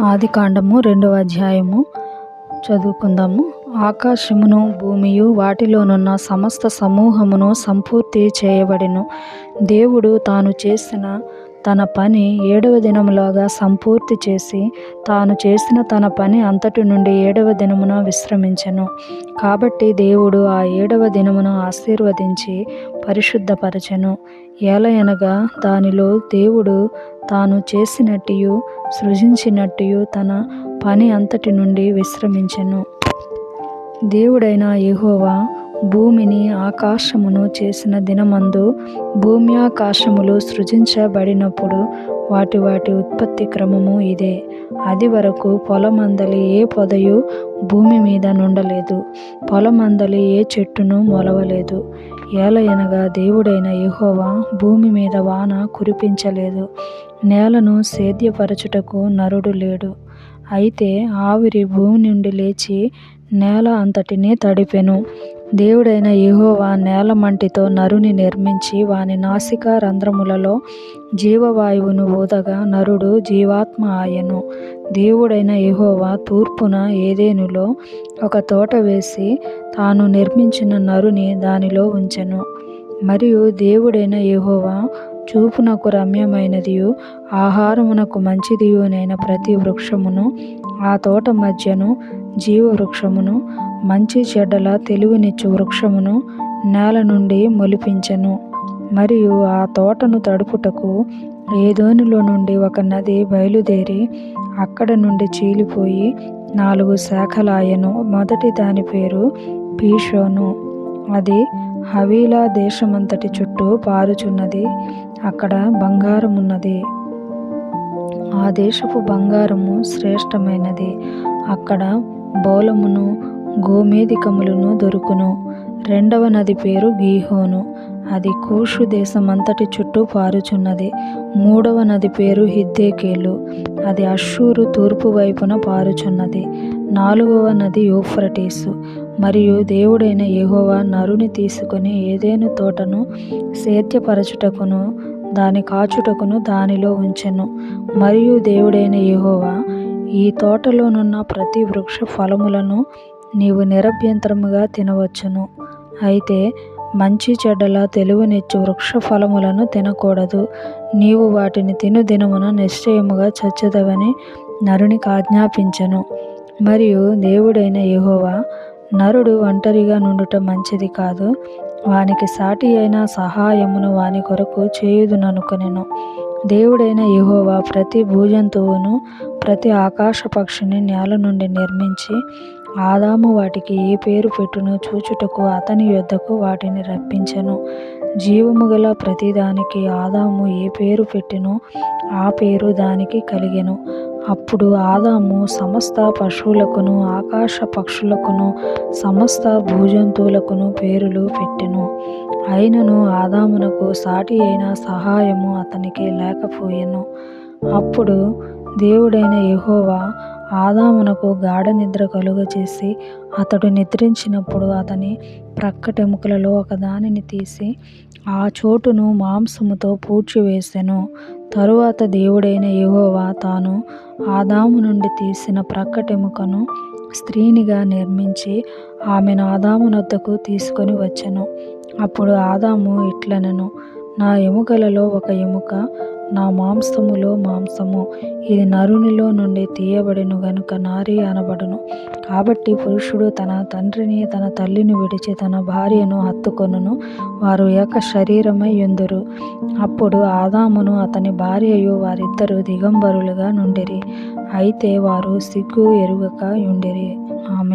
ఆది కాండము రెండవ అధ్యాయము. చదువుకుందాము. ఆకాశమును భూమియు వాటిలోనున్న సమస్త సమూహమును సంపూర్తి చేయబడెను. దేవుడు తాను చేసిన తన పని ఏడవ దినములాగా సంపూర్తి చేసి తాను చేసిన తన పని అంతటి నుండి ఏడవ దినమున విశ్రమించెను. కాబట్టి దేవుడు ఆ ఏడవ దినమును ఆశీర్వదించి పరిశుద్ధపరచెను. ఏలయనగా దానిలో దేవుడు తాను చేసినట్టు సృజించినట్టు తన పని అంతటి నుండి విశ్రమించెను. దేవుడైన యహోవా భూమిని ఆకాశమును చేసిన దినమందు భూమి ఆకాశములు సృజించబడినప్పుడు వాటి వాటి ఉత్పత్తి క్రమము ఇదే. అది వరకు పొలమందలి ఏ పొదయు భూమి మీద నుండలేదు. పొలమందలి ఏ చెట్టును మొలవలేదు. ఏలయనగా దేవుడైన యహోవా భూమి మీద వాన కురిపించలేదు. నేలను సేద్యపరచుటకు నరుడు లేడు. అయితే ఆవిరి భూమి నుండి లేచి నేల అంతటినీ తడిపెను. దేవుడైన యెహోవా నేల మంటితో నరుని నిర్మించి వాని నాసికా రంధ్రములలో జీవవాయువును ఊదగా నరుడు జీవాత్మ ఆయను. దేవుడైన యెహోవా తూర్పున ఏదేనులో ఒక తోట వేసి తాను నిర్మించిన నరుని దానిలో ఉంచెను. మరియు దేవుడైన యెహోవా చూపునకు రమ్యమైనదియు ఆహారమునకు మంచిదియునైన ప్రతి వృక్షమును ఆ తోట మధ్యను జీవ వృక్షమును మంచి చెడ్డల తెలివినిచ్చు వృక్షమును నేల నుండి మొలిపించెను. మరియు ఆ తోటను తడుపుటకు ఏదోనిలో నుండి ఒక నది బయలుదేరి అక్కడ నుండి చీలిపోయి నాలుగు శాఖలాయను మొదటి దాని పేరు పీషోను. అది హవీలా దేశమంతటి చుట్టూ పారుచున్నది. అక్కడ బంగారమున్నది. ఆ దేశపు బంగారము శ్రేష్టమైనది. అక్కడ బోలమును గోమేధికములను దొరుకును. రెండవ నది పేరు గీహోను. అది కూషు దేశమంతటి చుట్టూ పారుచున్నది. మూడవ నది పేరు హిద్దేకేలు. అది అషూరు తూర్పు వైపున పారుచున్నది. నాలుగవ నది యూఫ్రటీసు. మరియు దేవుడైన యెహోవా నరుని తీసుకొని ఏదేను తోటను సేద్యపరచుటకును దాని కాచుటకును దానిలో ఉంచెను. మరియు దేవుడైన యెహోవా ఈ తోటలోనున్న ప్రతి వృక్ష ఫలములను నీవు నిరభ్యంతరముగా తినవచ్చును. అయితే మంచి చెడ్డల తెలివినిచ్చు వృక్ష ఫలములను తినకూడదు. నీవు వాటిని తిను దినమున నిశ్చయముగా చచ్చుదవని నరునికి ఆజ్ఞాపించను. మరియు దేవుడైన యహోవా నరుడు ఒంటరిగా నుండుట మంచిది కాదు. వానికి సాటి అయిన సహాయమును వాని కొరకు చేయుదుననుకొనెను. దేవుడైన యహోవా ప్రతి భూజంతువును ప్రతి ఆకాశ పక్షిని నేల నుండి నిర్మించి ఆదాము వాటికి ఏ పేరు పెట్టునో చూచుటకు అతని యొద్దకు వాటిని రప్పించెను. జీవము గల ప్రతిదానికి ఆదాము ఏ పేరు పెట్టినో ఆ పేరు దానికి కలిగెను. అప్పుడు ఆదాము సమస్త పశువులకును ఆకాశ పక్షులకును సమస్త భూజంతువులకును పేరులు పెట్టెను. అయినను ఆదామునకు సాటి అయిన సహాయము అతనికి లేకపోయెను. అప్పుడు దేవుడైన యహోవా ఆదామునకు గాఢ నిద్ర కలుగచేసి అతడు నిద్రించినప్పుడు అతని ప్రక్కటెముకలలో ఒకదానిని తీసి ఆ చోటును మాంసముతో పూడ్చివేసెను. తరువాత దేవుడైన యెహోవా తాను ఆదాము నుండి తీసిన ప్రక్కటెముకను స్త్రీనిగా నిర్మించి ఆమెను ఆదామునొద్దకు తీసుకొని వచ్చెను. అప్పుడు ఆదాము ఇట్లనెను నా ఎముకలలో ఒక ఎముక నా మాంసములో మాంసము. ఇది నరునిలో నుండి తీయబడెను గనుక నారి అనబడును. కాబట్టి పురుషుడు తన తండ్రిని తన తల్లిని విడిచి తన భార్యను హత్తుకొనును. వారు ఏక శరీరమై ఎందురు అప్పుడు ఆదామును అతని భార్యయు వారిద్దరూ దిగంబరులుగా నుండిరి. అయితే వారు సిగ్గు ఎరుగక ఉండిరి ఆమె